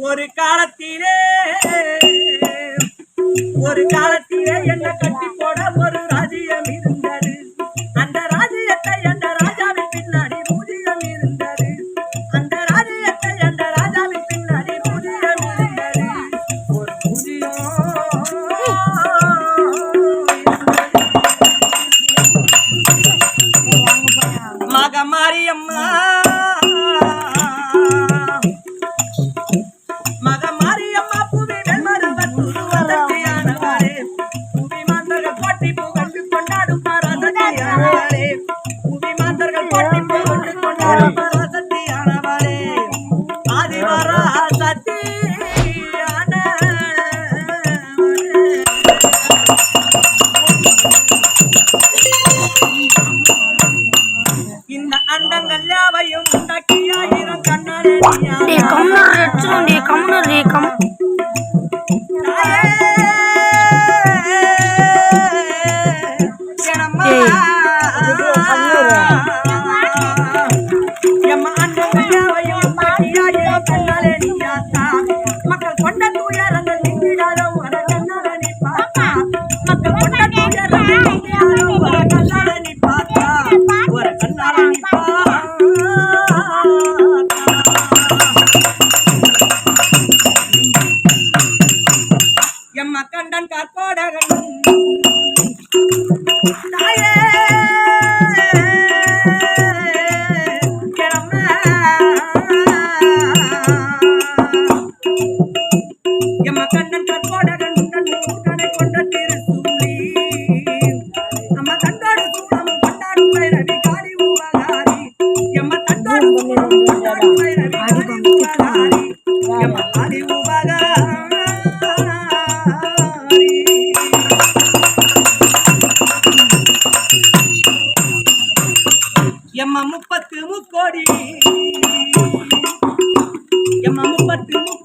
ஒரு காலத்திலே ஒரு காலத்திலே என்ன கட்டி Yeah. எம் கண்டன் கற்போடகன் தாயே! எம்மா முப்பத்து முக்கோடி. எம்மா முப்பத்து முக்கோடி.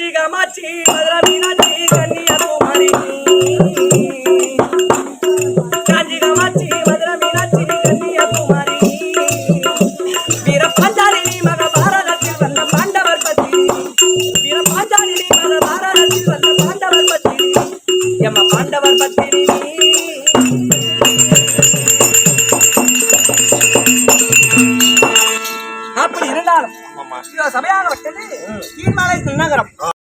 மீனாட்சி காமாட்சி மதுரை மீனாட்சி கன்னியாகுமரி. காஞ்சி காமாட்சி மதுரை மீனாட்சி கன்னியாகுமரி வீரபாஞ்சாலினி மக பாரதத்தில் வந்த பாண்டவர் பத்தி வீரபாஞ்சாலினி மக பாரதத்தில் அப்படி இருந்தாலும் சபையாக வச்சது தீர்மானம் நகரம்